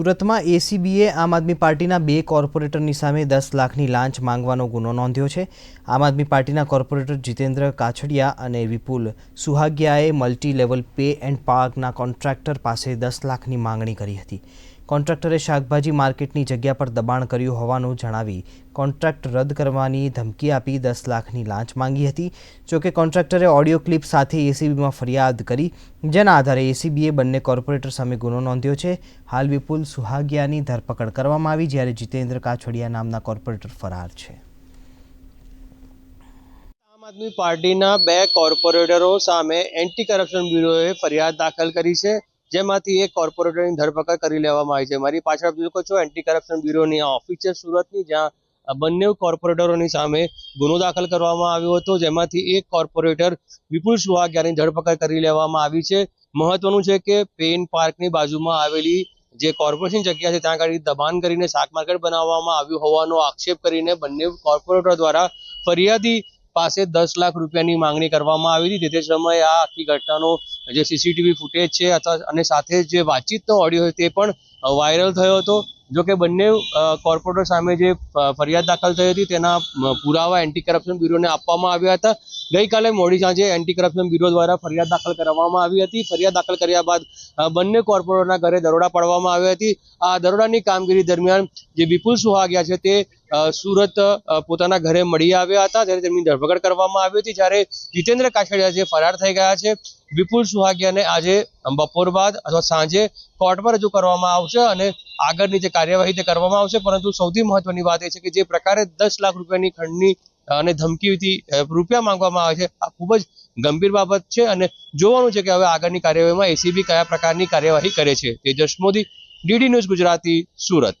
સુરતમાં એસીબીએ આમ આદમી પાર્ટીના બે કોર્પોરેટરની સામે દસ લાખની લાંચ માંગવાનો ગુનો નોંધ્યો છે. આમ આદમી પાર્ટીના કોર્પોરેટર જીતેન્દ્ર કાછડિયા અને વિપુલ સુહાગિયાએ મલ્ટી લેવલ પે એન્ડ પાર્કના કોન્ટ્રાક્ટર પાસે દસ લાખની માંગણી કરી હતી. કોન્ટ્રાક્ટરે શાકભાજી માર્કેટની જગ્યા પર દબાણ કર્યું હોવાનું જણાવી કોન્ટ્રાક્ટ રદ કરવાની ધમકી આપી દસ લાખની લાંચ માંગી હતી. જોકે કોન્ટ્રાક્ટરે ઓડિયો ક્લિપ સાથે એસીબીમાં ફરિયાદ કરી, જેના આધારે એસીબીએ બંને કોર્પોરેટર સામે ગુનો નોંધ્યો છે. હાલ વિપુલ સુહાગિયાની ધરપકડ કરવામાં આવી, જ્યારે જીતેન્દ્ર કાછડિયા નામના કોર્પોરેટર ફરાર છે. આમ આદમી પાર્ટીના બે કોર્પોરેટરો સામે એન્ટી કરપ્શન બ્યુરોએ ફરિયાદ દાખલ કરી છે. જેમાંથી એક કોર્પોરેટરની ધરપકડ કરી લેવામાં આવી છે. મારી પાછળ આપ છો એન્ટી કરપ્શન બ્યુરોની આ ઓફિસ છે સુરતની જ્યાં બંને કોર્પોરેટરોની સામે ગુનો દાખલ કરવામાં આવ્યો હતો, જેમાંથી એક કોર્પોરેટર વિપુલ સુહાગિયાની ધરપકડ કરી લેવામાં આવી છે. મહત્વનું છે કે પેન પાર્કની બાજુમાં આવેલી જે કોર્પોરેશન જગ્યા છે, ત્યાં આગળ દબાણ કરીને શાક માર્કેટ બનાવવામાં આવ્યું હોવાનો આક્ષેપ કરીને બંને કોર્પોરેટર દ્વારા ફરિયાદી પાસે દસ લાખ રૂપિયાની માંગણી કરવામાં આવી હતી. તે સમયે આ આખી ઘટનાનો જે સીસીટીવી ફૂટેજ છે અથવા અને સાથે જે વાતચીતનો ઓડિયો તે પણ વાયરલ થયો હતો. જો કે બંને કોર્પોરેટર સામે જે ફરિયાદ દાખલ થઈ હતી તેના પુરાવા એન્ટી કરપ્શન બ્યુરોને આપવામાં આવ્યા હતા. ગઈકાલે મોડી સાંજે એન્ટી કરપ્શન બ્યુરો દ્વારા ફરિયાદ દાખલ કરવામાં આવી હતી. ફરિયાદ દાખલ કર્યા બાદ બંને કોર્પોરેટરના ઘરે દરોડા પાડવામાં આવી હતી. આ દરોડાની કામગીરી દરમિયાન જે વિપુલ સુહાગિયા છે તે સુરત પોતાના ઘરે મળી આવ્યા હતા. ત્યારે તેમની ધરપકડ કરવામાં આવી હતી, જ્યારે જીતેન્દ્ર કાછડિયા જે ફરાર થઈ ગયા છે વિપુલ સુહાગિયાને આજે બપોર બાદ અથવા સાંજે કોર્ટમાં રજૂ કરવામાં આવશે અને આગળની જે કાર્યવાહી તે કરવામાં આવશે. પરંતુ સૌથી મહત્વની વાત એ છે કે જે પ્રકારે દસ લાખ રૂપિયાની ખંડની અને ધમકીથી રૂપિયા માંગવામાં આવે છે, આ ખૂબ જ ગંભીર બાબત છે અને જોવાનું છે કે હવે આગળની કાર્યવાહીમાં એસીબી કયા પ્રકારની કાર્યવાહી કરે છે. Tejas Modi, DD news Gujarati, Surat.